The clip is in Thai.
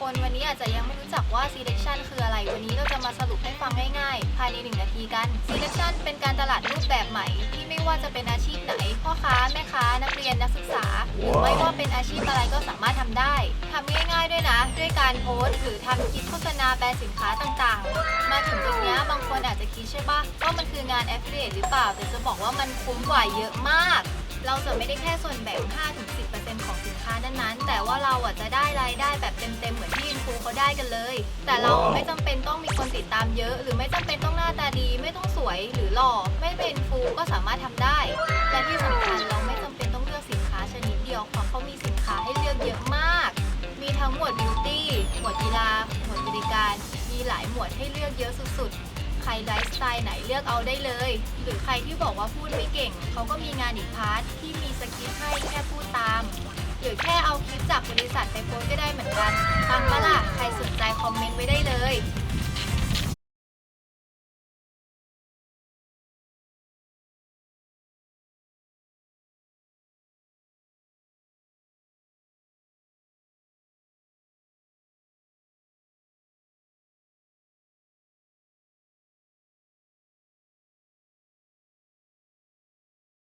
คนวันนี้อาจจะยังไม่รู้จักว่า selection คืออะไร วันนี้เราจะมาสรุปให้ฟังง่ายๆ ภายใน 1 นาทีกัน selection เป็นการตลาดรูปแบบใหม่ ที่ไม่ว่าจะเป็นอาชีพไหน พ่อค้า แม่ค้า นักเรียน นักศึกษา หรือไม่ว่าเป็นอาชีพอะไรก็สามารถทำได้ทำง่ายๆด้วยนะ ด้วยการโพสต์หรือทำคลิปโฆษณาแบรนด์สินค้าต่างๆ มาถึงจุดเนี้ยบางคนอาจจะคิดใช่ปะว่ามันคืองาน affiliate หรือเปล่า แต่จะบอกว่ามันคุ้มกว่าเยอะมาก เราจะไม่ได้แค่ส่วนแบ่ง เราอะจะได้รายได้แบบเต็มๆเหมือนที่อินฟูเขาได้กันเลย แต่เราไม่จำเป็นต้องมีคนติดตามเยอะ หรือไม่จำเป็นต้องหน้าตาดี ไม่ต้องสวยหรือหล่อไม่เป็นอินฟูก็สามารถทำได้ และที่สำคัญเราไม่จำเป็นต้องเลือกสินค้าชนิดเดียวเพราะเขามีสินค้าให้เลือกเยอะมาก มีทั้งหมวดบิวตี้หมวดกีฬาหมวดบริการ มีหลายหมวดให้เลือกเยอะสุดๆ ใครไลฟ์สไตล์ไหนเลือกเอาได้เลย หรือใครที่บอกว่าพูดไม่เก่ง เขาก็มีงานอีกพาร์ทที่มีสคริปต์ให้ แค่เอาคลิปจากบริษัทไปโพสตก็ได้เหมือนกันฟังมา